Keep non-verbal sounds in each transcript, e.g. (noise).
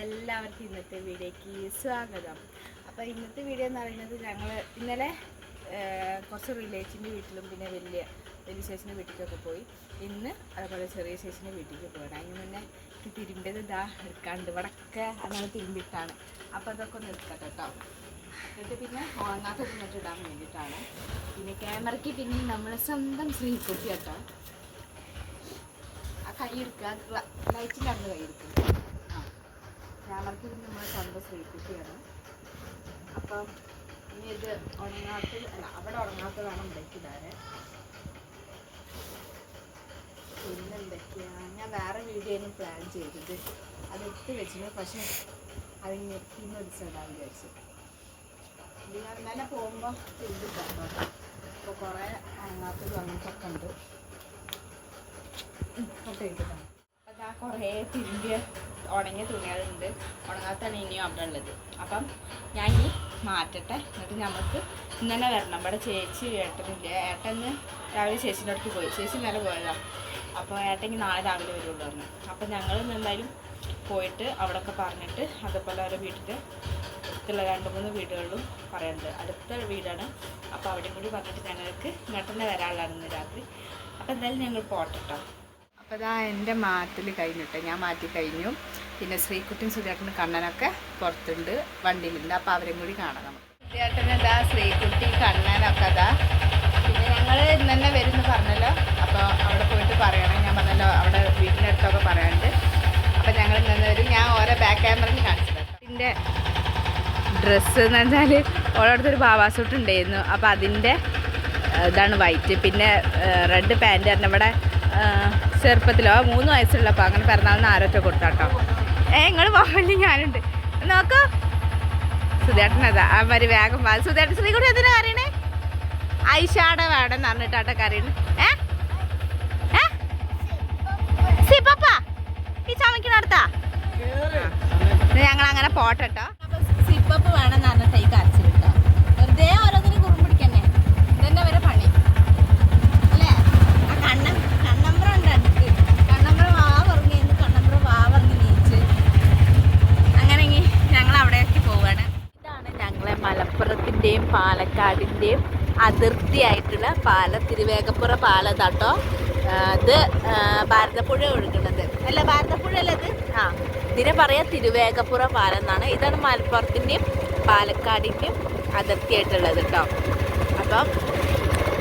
എല്ലാവർക്കും ഇന്നത്തെ വീഡിയോക്ക് സ്വാഗതം. അപ്പോൾ ഇന്നത്തെ വീഡിയോ എന്ന് പറയുന്നത് ഞങ്ങൾ ഇന്നലെ കുറച്ച് റിലേറ്റീവിന്റെ വീട്ടിലും പിന്നെ വലിയ വലിയ ചേച്ചിന്റെ വീട്ടിലേക്കൊക്കെ പോയി. ഇന്ന് അതുപോലെ ചെറിയ ചേച്ചിന്റെ വീട്ടിലേക്ക് പോകണം അതിന് മുന്നേ എനിക്ക് തിരുമ്പിയത് ഇതാ എടുക്കാണ്ട്. ഇവിടൊക്കെ അങ്ങനെ തിരുമ്പിട്ടാണ്. അപ്പോൾ അതൊക്കെ ഒന്ന് എടുക്കാം കേട്ടോ. എന്നിട്ട് പിന്നെ ഉണങ്ങാത്ത തിന്നിട്ട് ഇടാൻ വേണ്ടിയിട്ടാണ്. പിന്നെ ക്യാമറയ്ക്ക് പിന്നെ നമ്മളെ സ്വന്തം ശ്രീകുട്ടി കേട്ടോ. ആ കൈ എടുക്കുക. ലൈറ്റിന്റെ അന്ന് കൈ എടുക്കും ആ ക്യാമറയ്ക്ക് നമ്മൾ സ്വന്തം ശ്രീകുട്ടിയാണ്. അപ്പം ഇനി ഇത് ഉണങ്ങാത്തത് അല്ല അവിടെ ഉണങ്ങാത്തതാണ് ഉണ്ടാക്കിയതാരെ പിന്നെ എന്തൊക്കെയാണ് ഞാൻ വേറെ വീഡിയോ പ്ലാൻ ചെയ്തത് അത് എടുത്ത് വെച്ചിരുന്നു. പക്ഷെ അത് ഞെട്ടിന്ന് ഒടിച്ചതാന്ന് വിചാരിച്ചു. ഇത് ഞാൻ പോകുമ്പോൾ ചെയ്തിട്ടുണ്ടോ അപ്പോൾ കുറേ ഉണങ്ങാത്തതും അങ്ങനത്തെ ഉണ്ട്. ഫോട്ടോ എടുക്കണം അതാ കുറേ തിരിഞ്ഞ് ഉണങ്ങിയ തുണികളുണ്ട്. ഉണങ്ങാത്താണ് ഇനിയും അവിടെ ഉള്ളത്. അപ്പം ഞാൻ ഇനി മാറ്റട്ടെ. എന്നിട്ട് നമുക്ക് ഇന്നലെ വരണം. ഇവിടെ ചേച്ചി ഏട്ടനില്ല? ഏട്ടന്ന് രാവിലെ ചേച്ചിന്റെ അടുത്ത് പോയി. ചേച്ചി ഇന്നലെ പോയതാണ് അപ്പോൾ ഏട്ടെങ്കിൽ നാളെ രാവിലെ വരുള്ളൂ പറഞ്ഞു. അപ്പം ഞങ്ങൾ എന്തായാലും പോയിട്ട് അവിടെയൊക്കെ പറഞ്ഞിട്ട് അതേപോലെ അവരുടെ വീട്ടിൽ അടുത്തുള്ള രണ്ട് മൂന്ന് വീടുകളിലും പറയുന്നുണ്ട്. അടുത്ത വീടാണ്. അപ്പോൾ അവിടെയും കൂടി പറഞ്ഞിട്ട് ഞങ്ങൾക്ക് ഇങ്ങോട്ട് തന്നെ വരാനുള്ളതാണ് ഇന്ന് രാത്രി. അപ്പോൾ എന്തായാലും ഞങ്ങൾ പോട്ടെ കേട്ടോ. അപ്പോൾ ഇതാ എന്റെ മാറ്റൽ കഴിഞ്ഞിട്ട് ഞാൻ മാറ്റി കഴിഞ്ഞു. പിന്നെ ശ്രീകുട്ടിയും സുധേട്ടനും കണ്ണനൊക്കെ പുറത്തുണ്ട് വണ്ടിയിലുണ്ട്. അപ്പോൾ അവരെയും കൂടി കാണാം നമുക്ക്. ഇതാ ശ്രീകുട്ടി കണ്ണനൊക്കെ ഇതാ പിന്നെ ഞങ്ങൾ ഇന്ന് തന്നെ വരുമെന്ന് പറഞ്ഞല്ലോ. അപ്പോൾ അവിടെ പോയിട്ട് പറയണം. ഞാൻ പറഞ്ഞല്ലോ അവിടെ വീട്ടിനടുത്തൊക്കെ പറയാനുണ്ട്. അപ്പോൾ ഞങ്ങൾ ഇന്ന് വരും. ഞാൻ ഓരോ ബാക്ക് ക്യാമറയിൽ കാണിച്ചത് ഇതിന്റെ ഡ്രസ്സ് എന്ന് പറഞ്ഞാൽ ഓരോരുത്തൊരു ബാബാസൂട്ട് ഉണ്ടായിരുന്നു. അപ്പോൾ അതിന്റെ ഇതാണ് വൈറ്റ് പിന്നെ റെഡ് പാന്റ് പറഞ്ഞ ഇവിടെ ചെറുപ്പത്തിലോ? മൂന്ന് വയസ്സുള്ളപ്പോൾ അങ്ങനെ പിറന്നാളിന് ആരൊക്കെ കൊടുത്താട്ടോ? ഏ നിങ്ങൾ പോകണ്ടി ഞാനുണ്ട്. നോക്കൂ. സുധേട്ടനതാ. മരി വേഗം വാ. സുധേട്ടൻ ശ്രീകുടി എന്തിനാ അറിയണേ ഐഷാട വേണം എന്ന് പറഞ്ഞിട്ടാട്ടോ കറിയണേ ഏ? ഏ? സിപ്പപ്പ ഈ ചമക്കിനടുത്താ? ഞങ്ങൾ അങ്ങനെ പോട്ടെട്ടോ. സിപ്പപ്പ് വേണം എന്ന് പറഞ്ഞിട്ട് ഈ കരച്ചിലിട്ടോ. വെറുതെ ഓരോന്നിനും കുറുമ്പിടിക്കന്നെ ഇതന്നെ വരെ പണി അല്ലേ ആ കണ്ണൻ കണ്ണമ്പ്ര ഉണ്ട് അടുത്ത് കണ്ണമ്പ്ര വാ പറഞ്ഞു കണ്ണമ്പ്ര വാ പറഞ്ഞു നീച്ച് അങ്ങനെ ഇനി ഞങ്ങൾ അവിടേക്ക് പോവാണ് ഇതാണ് ഞങ്ങളെ മലപ്പുറത്തിന്റെയും പാലക്കാടിന്റെയും അതിർത്തിയായിട്ടുള്ള പാല തിരുവേഗപ്പുറ പാലം കേട്ടോ ഇത് ഭാരതപ്പുഴ ഒഴുകുന്നത്. അല്ല ഭാരതപ്പുഴ അല്ല ഇത്? ആ ഇതിനെ പറയാം തിരുവേഗപ്പുറ പാലം എന്നാണ്. ഇതാണ് മലപ്പുറത്തിന്റെയും പാലക്കാടിന്റെയും അതിർത്തിയായിട്ടുള്ളത് കേട്ടോ അപ്പം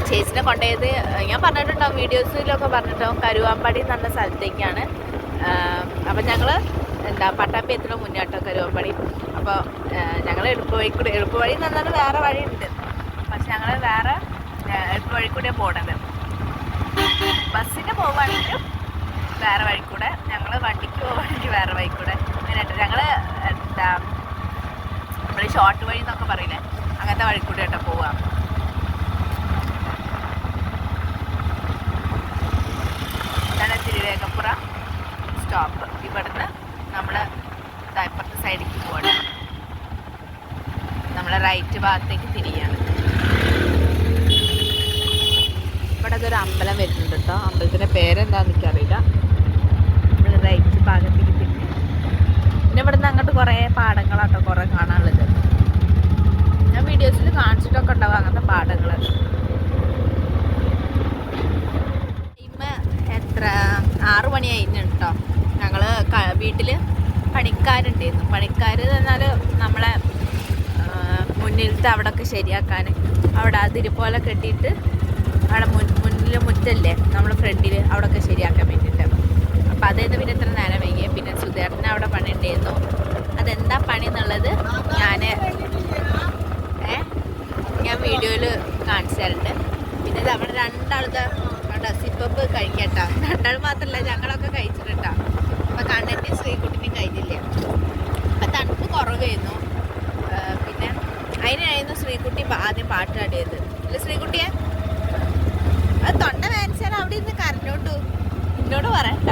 ചേച്ചിനെ കൊണ്ടുപോയത് ഞാൻ പറഞ്ഞിട്ടുണ്ടാവും വീഡിയോസിലൊക്കെ പറഞ്ഞിട്ടുണ്ടാവും കരുവാമ്പാടി എന്ന് സ്ഥലത്തേക്കാണ്. അപ്പം ഞങ്ങൾ എന്താ പട്ടാമ്പി എത്തുന്ന മുന്നോട്ടോ കരുവാമ്പാടി. അപ്പോൾ ഞങ്ങൾ എളുപ്പ വഴി കൂടെ എളുപ്പ വഴി എന്ന് പറഞ്ഞാൽ വേറെ വഴിയുണ്ട്. പക്ഷെ ഞങ്ങൾ വേറെ വഴി കൂടെ പോണത്. ബസ്സിന് പോവുകയാണെങ്കിലും വേറെ വഴി കൂടെ. ഞങ്ങൾ വണ്ടിക്ക് പോവുകയാണെങ്കിൽ വേറെ വഴി കൂടെ. അങ്ങനെയായിട്ട് ഞങ്ങൾ എന്താ നമ്മൾ ഷോർട്ട് വഴി എന്നൊക്കെ പറയില്ലേ? അങ്ങനത്തെ വഴി കൂടെ കേട്ടോ പോവാം. ഇതാണ് തിരുവേഗപ്പുറ സ്റ്റോപ്പ്. ഇവിടുന്ന് നമ്മൾ ഇപ്പുറത്തെ സൈഡിലേക്ക് പോകണം നമ്മളെ റൈറ്റ് ഭാഗത്തേക്ക് തിരിയാണ്. ഇവിടെ അതൊരു അമ്പലം വരുന്നുണ്ട് കേട്ടോ. അമ്പലത്തിന്റെ പേരെന്താന്ന് എനിക്കറിയില്ല. നമ്മൾ റൈറ്റ് ഭാഗത്തേക്ക് തിരിഞ്ഞ് പിന്നെ ഇവിടുന്ന് അങ്ങോട്ട് കുറേ പാടങ്ങളാട്ടോ കുറേ കാണാനുള്ളത്. ഞാൻ വീഡിയോസിൽ കാണിച്ചിട്ടൊക്കെ ഉണ്ടാവും അങ്ങനത്തെ പാടങ്ങൾ ഇമ്മ എത്ര ആറു മണിയായി കേട്ടോ. ഞങ്ങൾ വീട്ടിൽ പണിക്കാരുണ്ടായിരുന്നു. പണിക്കാർ എന്നാൽ നമ്മളെ മുന്നിലത്തെ അവിടെയൊക്കെ ശരിയാക്കാൻ അവിടെ അതിരിപ്പോലെ കെട്ടിയിട്ട് അവിടെ മുൻ മുന്നിൽ മുറ്റല്ലേ? നമ്മൾ ഫ്രണ്ടിൽ അവിടെയൊക്കെ ശരിയാക്കാൻ വേണ്ടിയിട്ട്. അപ്പോൾ അതായത് പിന്നെ ഇത്ര നേരം വൈകിയ. പിന്നെ സുധേട്ടന് അവിടെ പണി ഉണ്ടായിരുന്നു. അതെന്താ പണി എന്നുള്ളത് ഞാൻ ഞാൻ വീഡിയോയിൽ കാണിച്ചു തരുന്നുണ്ട് പിന്നെ ഇത് അവിടെ രണ്ടാളുടെ സിപ്പപ്പ് കഴിക്കട്ടോ. രണ്ടാൾ മാത്രമല്ല ഞങ്ങളൊക്കെ കഴിച്ചിട്ടുണ്ടോ. അപ്പം കണ്ണന്റെ ശ്രീകുട്ടിനും കഴിഞ്ഞില്ല? അപ്പം തണുപ്പ് കുറവായിരുന്നു. പിന്നെ അതിനായിരുന്നു ശ്രീകുട്ടി ആദ്യം പാട്ട് പാടിയത്. അല്ലേ ശ്രീകുട്ടിയെ? തൊണ്ട വേനച്ചാൽ അവിടെ ഇരുന്ന് കരഞ്ഞോണ്ടു. എന്നോട് പറയണ്ട.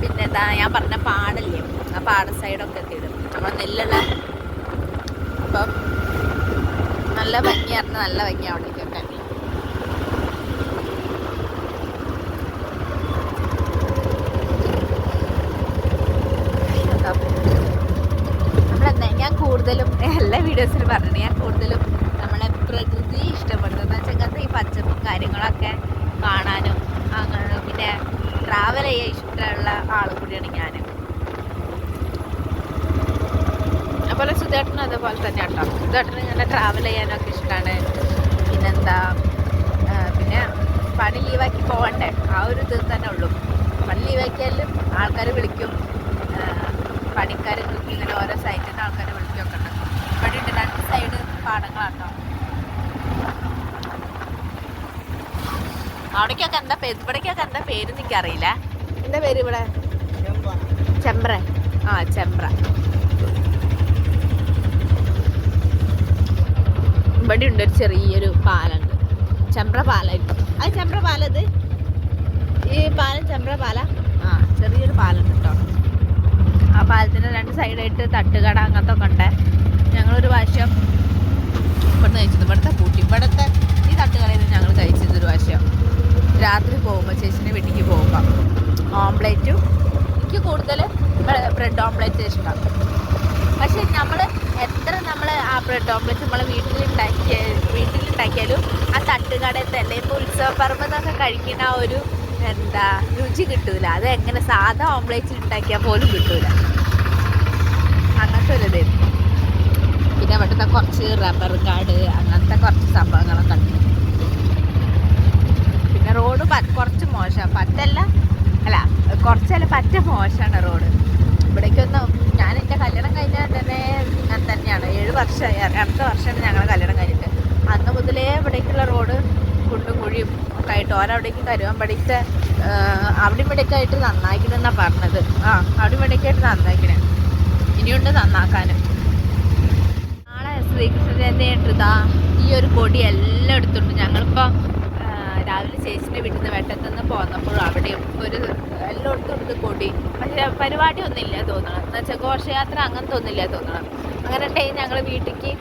പിന്നെ എന്താ ഞാൻ പറഞ്ഞ പാടല്ലേ? ആ പാട സൈഡൊക്കെ എത്തിയിടും. നമ്മൾ നെല്ലുള്ള അപ്പം നല്ല ഭംഗിയായിരുന്നു നല്ല ഭംഗി അവിടേക്കൊക്കെ കൂടുതലും എല്ലാ വീഡിയോസിലും പറഞ്ഞിട്ടുണ്ട്. ഞാൻ കൂടുതലും നമ്മളെ പ്രകൃതി ഇഷ്ടപ്പെടുന്നത് എന്ന് വെച്ചാൽ ഇങ്ങനത്തെ ഈ പച്ചപ്പും കാര്യങ്ങളൊക്കെ കാണാനും അങ്ങനെ പിന്നെ ട്രാവൽ ചെയ്യാൻ ഇഷ്ടമുള്ള ആൾ കൂടിയാണ് ഞാൻ അതുപോലെ അതേപോലെ തന്നെ കേട്ടോ സുധേട്ടന് ഇങ്ങനെ ട്രാവൽ ചെയ്യാനൊക്കെ ഇഷ്ടമാണ് പിന്നെന്താ പിന്നെ പണി ലീവാക്കി പോകണ്ടേ ആ ഒരു ഇത് തന്നെ ഉള്ളൂ. പണി ലീവാക്കിയാലും ആൾക്കാർ വിളിക്കും. പണിക്കാർ വിളിക്കും ഇങ്ങനെ ഓരോ സൈറ്റിൽ നിന്ന് ആൾക്കാർ വിളിക്കുകയൊക്കെ ഉണ്ട് ഇവിടെ ഉണ്ട് രണ്ട് സൈഡ് പാടങ്ങളാട്ടോ. അവിടേക്കൊക്കെ എന്താ പേര് ഇവിടേക്കൊക്കെ എന്താ പേര് എനിക്കറിയില്ല എന്താ പേര് ഇവിടെ? ചെമ്പ്ര. ആ ചെമ്പ്ര. ഇവിടെ ഉണ്ട് ഒരു ചെറിയൊരു പാലുണ്ട്. ചെമ്പ്ര പാലായിരിക്കും അത് ചെമ്പ്ര പാലത് ഈ പാലം ചെമ്പ്ര പാല ആ ചെറിയൊരു പാലുണ്ട് കേട്ടോ ആ പാലത്തിന്റെ രണ്ട് സൈഡായിട്ട് തട്ടുകട അങ്ങനത്തെ ഒക്കെ ഉണ്ട്. ഞങ്ങളൊരു പ്രാവശ്യം ഇവിടുന്ന് കഴിച്ചത്. ഇവിടുത്തെ കൂട്ടി ഇവിടുത്തെ ഈ തട്ടുകടയിൽ ഞങ്ങൾ കഴിച്ചത് ഒരു പ്രാവശ്യം. രാത്രി പോകുമ്പോൾ ചേച്ചിന്റെ വീട്ടിലേക്ക് പോകുമ്പോൾ ഓംപ്ലേറ്റും എനിക്ക് കൂടുതൽ ബ്രെഡ് ഓംപ്ലേറ്റ് ഇഷ്ടമാണ് പക്ഷെ നമ്മൾ എത്ര നമ്മൾ ആ ഓംലെറ്റ് നമ്മൾ വീട്ടിലുണ്ടാക്കിയ വീട്ടിലുണ്ടാക്കിയാലും ആ തട്ടുകടയിൽ തന്നെ ഇപ്പോൾ ഉത്സവപ്പറമ്പ് എന്നൊക്കെ കഴിക്കുന്ന ആ ഒരു എന്താ രുചി കിട്ടൂല. അത് എങ്ങനെ സാധാ ഓംലേറ്റ് ഉണ്ടാക്കിയാൽ പോലും കിട്ടൂല. അങ്ങനത്തെ ഒരു ഇതായിരുന്നു പിന്നെ ഇവിടുത്തെ കുറച്ച് റബ്ബർ കാട് അങ്ങനത്തെ കുറച്ച് സംഭവങ്ങളൊക്കെ ഉണ്ട്. പിന്നെ റോഡ് കുറച്ച് മോശം. പറ്റല്ല. അല്ല കുറച്ചല്ല പറ്റ മോശമാണ് റോഡ് ഇവിടേക്കൊന്നും കല്യാണം കഴിഞ്ഞാൽ തന്നെ തന്നെയാണ്. ഏഴ് വർഷമായി അടുത്ത വർഷമാണ് ഞങ്ങൾ കല്യാണം കഴിഞ്ഞിട്ട്. അന്ന് മുതലേ ഇവിടേക്കുള്ള റോഡ് കുണ്ടും കുഴിയും ഒക്കെ ആയിട്ട് ഓരവിടേക്ക് കരുവാമ്പടിക്ക് അവിടെ ഇവിടേക്ക് ആയിട്ട് നന്നാക്കണമെന്നാണ് പറഞ്ഞത്. ആ അവിടെ ഇവിടേക്ക് ആയിട്ട് നന്നാക്കണേ ഇനിയുണ്ട് നന്നാക്കാനും. നാളെ ശ്രീകൃഷ്ണ ജയന്തി ഇതാ ഈ ഒരു കൊടി എല്ലാം എടുത്തിട്ടുണ്ട്. ഞങ്ങളിപ്പോൾ രാവിലെ ചേച്ചിന്റെ വീട്ടിൽ നിന്ന് വെട്ടത്തുനിന്ന് പോന്നപ്പോൾ അവിടെ ഒരു എല്ലായിടത്തും ഇത് കൊടി. പക്ഷേ പരിപാടി ഒന്നുമില്ല തോന്നണം. എന്ന് വെച്ചാൽ ഘോഷയാത്ര അങ്ങനത്തെ ഒന്നുമില്ല തോന്നണം. അങ്ങനെ ഉണ്ടെങ്കിൽ ഞങ്ങൾ വീട്ടിലേക്ക്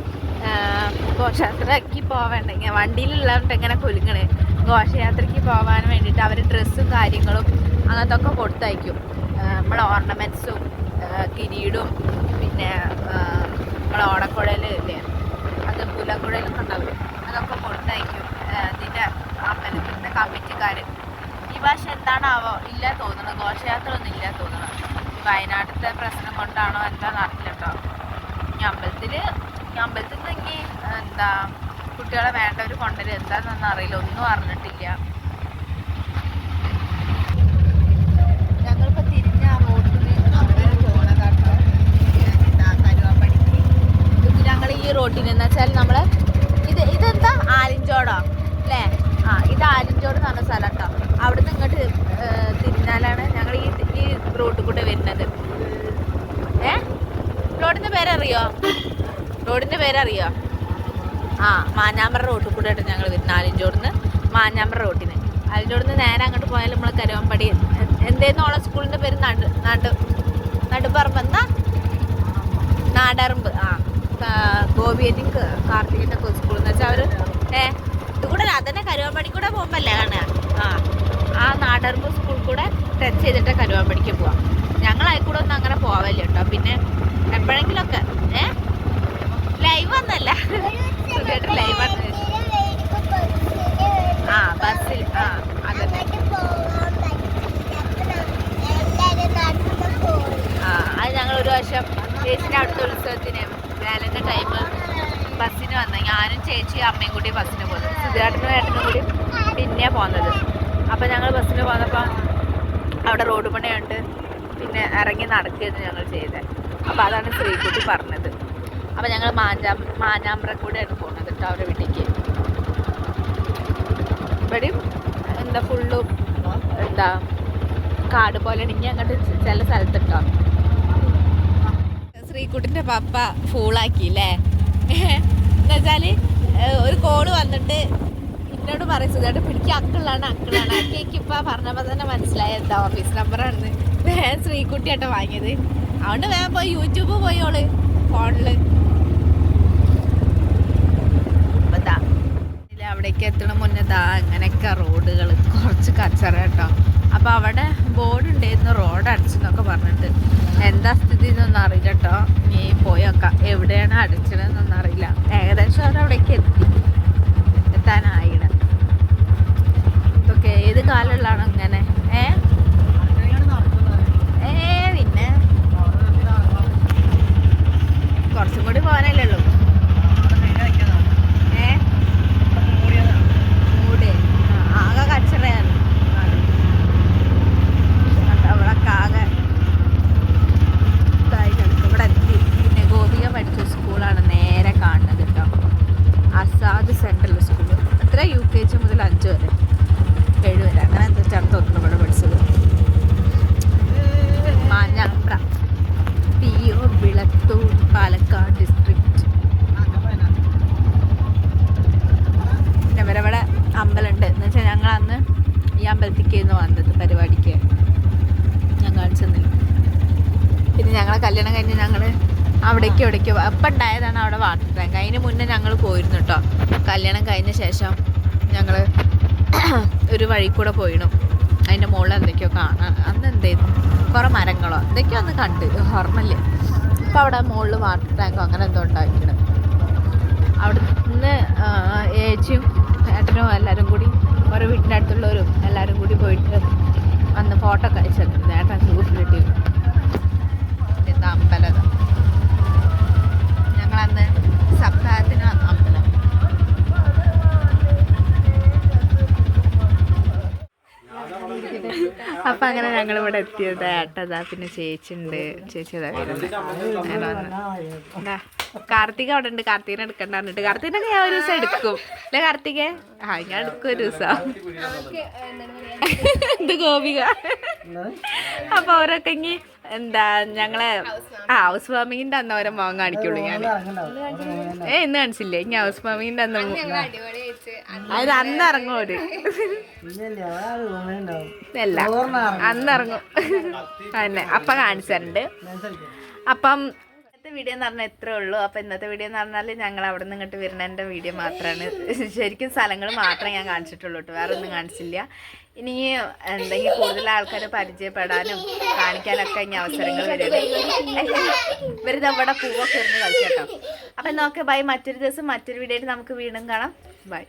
ഘോഷയാത്രയ്ക്ക് പോവേണ്ടെങ്കിൽ വണ്ടിയിലുള്ളവരുടെ എങ്ങനെ കുലുങ്ങണേ. ഘോഷയാത്രയ്ക്ക് പോകാൻ വേണ്ടിയിട്ട് അവർ ഡ്രസ്സും കാര്യങ്ങളും അങ്ങനത്തെ ഒക്കെ കൊടുത്തയക്കും നമ്മളെ ഓർണമെന്റ്സും കിരീടും പിന്നെ ആ, നമ്മളെ ഓടക്കുഴൽ ഇല്ലേ അത് പുലക്കുഴലൊക്കെ ഉണ്ടാവും അതൊക്കെ കൊടുത്തയക്കും ആ, ഇതിന്റെ അമ്പലത്തിന്റെ കമ്മിറ്റിക്കാർ ഈ ഭാഷ എന്താണാവോ ഇല്ല തോന്നണം ഘോഷയാത്ര ഒന്നും ഇല്ല തോന്നണം ഈ വയനാട്ടിലത്തെ പ്രശ്നം കൊണ്ടാണോ എന്താ അറിയില്ല കേട്ടോ ഈ അമ്പലത്തിൽ ഈ അമ്പലത്തിൽ നിന്നെങ്കിൽ എന്താ കുട്ടികളെ വേണ്ടവർ കൊണ്ടുവരും. എന്താണെന്നൊന്നും അറിയില്ല. ഒന്നും അറിഞ്ഞിട്ടില്ല. ഞങ്ങളിപ്പോൾ തിരിഞ്ഞ റോഡിൽ അങ്ങനെ പോണതാട്ടോ എന്താ കരുവാപ്പടിക്ക്. ഇത് ഞങ്ങൾ ഈ റോഡിന് എന്ന് വെച്ചാൽ ഇതെന്താ? ആലിഞ്ചോടോ അല്ലേ? ആ ഇത് ആലിഞ്ചോട് എന്ന് പറഞ്ഞ സ്ഥലം കേട്ടോ അവിടുന്ന് ഇങ്ങോട്ട് തിരിഞ്ഞാലാണ് ഞങ്ങൾ ഈ റോഡിൽ കൂടെ വരുന്നത്. ഏ? റോഡിന്റെ പേരറിയോ? റോഡിന്റെ പേരറിയോ? ആ മാഞ്ഞാമ്പറ റോഡിൽ കൂടെ ആയിട്ട് ഞങ്ങൾ വരുന്നത് ആലിഞ്ചോടുന്ന് മാഞ്ഞാമ്പറ റോട്ടിന് ആലിഞ്ചോടുന്ന് നേരെ അങ്ങോട്ട് പോയാൽ നമ്മൾ കരുവമ്പടി എന്തേന്ന് ഓളെ സ്കൂളിന്റെ പേര്? നടു നടു നടുപ്പറമ്പ് എന്താ നാടറമ്പ്. ആ ഗോപിയനും കാർത്തികന്റെ സ്കൂൾ എന്ന് വെച്ചാൽ അവർ ഏ ഇതുകൂടെ അതന്നെ കരുവാമ്പടി കൂടെ പോകുമ്പല്ലേ കാണുക? ആ ആ നാടറമ്പ് സ്കൂൾ കൂടെ ടച്ച് ചെയ്തിട്ട് കരുവാമ്പടിക്ക് പോവാം. ഞങ്ങൾ അതിൽ കൂടെ ഒന്നും അങ്ങനെ പോവല്ല കേട്ടോ. പിന്നെ എപ്പോഴെങ്കിലൊക്കെ ഏ? ലൈവ് ഒന്നല്ല ലൈവ് ആ ബസ്സിൽ ആ അതെ ആ അത് ഞങ്ങൾ ഒരു വർഷം ചേച്ചിന്റെ അടുത്ത ഉത്സവത്തിന് വേലന്റെ ടൈം ബസ്സിന് വന്ന. ഞാനും ചേച്ചി അമ്മയും കൂടി ബസ്സിന് പോകുന്നത് സുധാട്ടനും ഏട്ടനും കൂടി പിന്നെ പോകുന്നത് അപ്പോൾ ഞങ്ങൾ ബസ്സിന് പോന്നപ്പോൾ അവിടെ റോഡ് പണിയുണ്ട്. പിന്നെ ഇറങ്ങി നടക്കുകയായിരുന്നു ഞങ്ങൾ ചെയ്തത് അപ്പോൾ അതാണ് ശ്രീകുട്ടി പറഞ്ഞത്. അപ്പോൾ ഞങ്ങൾ മാഞ്ഞാ മാഞ്ഞാമ്പ്ര കൂടെയാണ് പോകുന്നത് കേട്ടോ അവരുടെ വീട്ടിലേക്ക്. ഇവിടെയും എന്താ ഫുള്ളും എന്താ കാട് പോലെ ഇനി അങ്ങോട്ട് ചില സ്ഥലത്തുണ്ടോ ശ്രീകുട്ടിന്റെ പപ്പ ഫൂളാക്കി അല്ലേ എന്നുവെച്ചാൽ ഒരു കോൾ വന്നിട്ട് എന്നോട് പറയും സുഖമായിട്ട് പിടിക്കുക അക്കിളാണ് അക്കിളാണ്. അക്കിക്ക് ഇപ്പം പറഞ്ഞപ്പോൾ തന്നെ മനസ്സിലായി എന്താ ഓഫീസ് നമ്പറാണ് വേഗം ശ്രീകുട്ടിയാട്ടോ വാങ്ങിയത്. അതുകൊണ്ട് വേഗം പോയി യൂട്യൂബ് പോയോൾ ഫോണിൽ. അവിടേക്ക് എത്തണ മുന്നേ ദാ അങ്ങനെയൊക്കെ റോഡുകൾ കുറച്ച് കച്ചറ കേട്ടോ. അപ്പൊ അവിടെ ബോർഡ് ഉണ്ടായിരുന്നു റോഡ് അടിച്ചെന്നൊക്കെ പറഞ്ഞിട്ട്. എന്താ സ്ഥിതി എന്നൊന്നും അറിയില്ല കേട്ടോ. നീ പോയൊക്കെ എവിടെയാണ് അടിച്ചതെന്നൊന്നും അറിയില്ല. ഏകദേശം അവർ അവിടേക്ക് എത്തി. എത്താനായിട ഇതൊക്കെ ഏത് കാലമുള്ളതാണ് ഇങ്ങനെ? ഏ? ഏ പിന്നെ കുറച്ചും കൂടി പോകാനല്ലേ ഉള്ളൂ ഏ മൂട് ആ, ആകെ കച്ചറയാണ് കണ്ടോ, ഇവിടൊക്കെ ആകെ ഇതായി കിടക്കും ഇവിടെ എത്തി പിന്നെ ഗോപിക പഠിച്ച സ്കൂളാണ് നേരെ കാണുന്നത് കേട്ടോ അസാദ് സെൻട്രൽ സ്കൂൾ എത്ര യു കെ ജി മുതൽ അഞ്ച് വരെ ഏഴ് വരെ അങ്ങനെ എന്താ വെച്ചാണ് തോന്നുന്നു ഇവിടെ പഠിച്ചത് Manjambra P O Vilathur Palakkad district പിന്നെ ഇവരവിടെ അമ്പലമുണ്ട് എന്ന് വെച്ചാൽ ഞങ്ങൾ അന്ന് ഈ അമ്പലത്തിലേക്ക് ആയിരുന്നു വന്നത് പരിപാടിക്ക് ഞാൻ കാണിച്ചെന്നില്ല പിന്നെ ഞങ്ങളെ കല്യാണം കഴിഞ്ഞ് ഞങ്ങൾ അവിടേക്ക് എവിടേക്ക് അപ്പം ഉണ്ടായതാണ് അവിടെ വാട്ടർ ടാങ്ക്. അതിന് മുന്നേ ഞങ്ങൾ പോയിരുന്നു കേട്ടോ കല്യാണം കഴിഞ്ഞ ശേഷം ഞങ്ങൾ (clears throat) ഒരു വഴി കൂടെ പോയിണു അതിന്റെ മുകളിൽ എന്തൊക്കെയോ കാണാൻ. അന്ന് എന്തായിരുന്നു കുറേ മരങ്ങളോ? എന്തൊക്കെയോ ഒന്ന് കണ്ട്. ഓർമ്മയില്ല. അപ്പോൾ അവിടെ മുകളിൽ വാട്ടർ ടാങ്കോ അങ്ങനെ എന്തോ ഉണ്ടാക്കിയത് അവിടെ നിന്ന് ഏച്ചിയും ഏട്ടനും എല്ലാവരും കൂടി ഓരോ വീട്ടിന്റെ അടുത്തുള്ളവരും എല്ലാവരും കൂടി പോയിട്ട് വന്ന് ഫോട്ടോ ഒക്കെ അയച്ചു ഏട്ടൻ ഗ്രൂപ്പിലിട്ടിരുന്നു അപ്പൊ അങ്ങനെ ഞങ്ങൾ ഇവിടെ എത്തിയത് ഏട്ടതാ പിന്നെ ചേച്ചി ഉണ്ട് ചേച്ചി കാർത്തിക അവിടെ ഉണ്ട്. കാർത്തികനെ എടുക്കണ്ട പറഞ്ഞിട്ട്. കാർത്തികനൊക്കെ ഞാൻ ഒരു ദിവസം എടുക്കും. അല്ലെ കാർത്തിക? ആ ഞാൻ എടുക്കും ഒരു ദിവസം. ഇത് ഗോപിക. അപ്പൊ അവരൊക്കെ ഇനി എന്താ ഞങ്ങളെ ആ ഹൗസ് വാമിങ്ങിന്റെ അന്ന് അവരെ മോൻ കാണിക്കുള്ളൂ ഞാൻ ഏ ഇന്ന് കാണിച്ചില്ലേ? ഇനി ഹൗസ് വാമിങ്ങിന്റെ അന്ന് അത് അന്ന് ഇറങ്ങും അവർ. അല്ല അന്ന് ഇറങ്ങും തന്നെ. അപ്പൊ കാണിച്ചിട്ടുണ്ട് അപ്പം ഇന്നത്തെ വീഡിയോ എന്ന് പറഞ്ഞാൽ ഇത്രേ ഉള്ളൂ. അപ്പൊ ഇന്നത്തെ വീഡിയോ എന്ന് പറഞ്ഞാൽ ഞങ്ങൾ അവിടെ നിന്ന് ഇങ്ങോട്ട് വരുന്നതിന്റെ വീഡിയോ മാത്രമാണ് ശരിക്കും സ്ഥലങ്ങൾ മാത്രമേ ഞാൻ കാണിച്ചിട്ടുള്ളൂ കേട്ടോ. വേറെ ഒന്നും കാണിച്ചില്ല. ഇനി എന്തെങ്കിലും കൂടുതൽ ആൾക്കാർ പരിചയപ്പെടാനും കാണിക്കാനൊക്കെ ഇനി അവസരങ്ങൾ വരുന്നത് വെറുതെ അവിടെ പൂവൊക്കെ ഇരുന്ന് കളിച്ചേട്ടോ അപ്പം നോക്കെ ബൈ. മറ്റൊരു ദിവസം മറ്റൊരു വീഡിയോയിൽ നമുക്ക് വീണ്ടും കാണാം. ബൈ.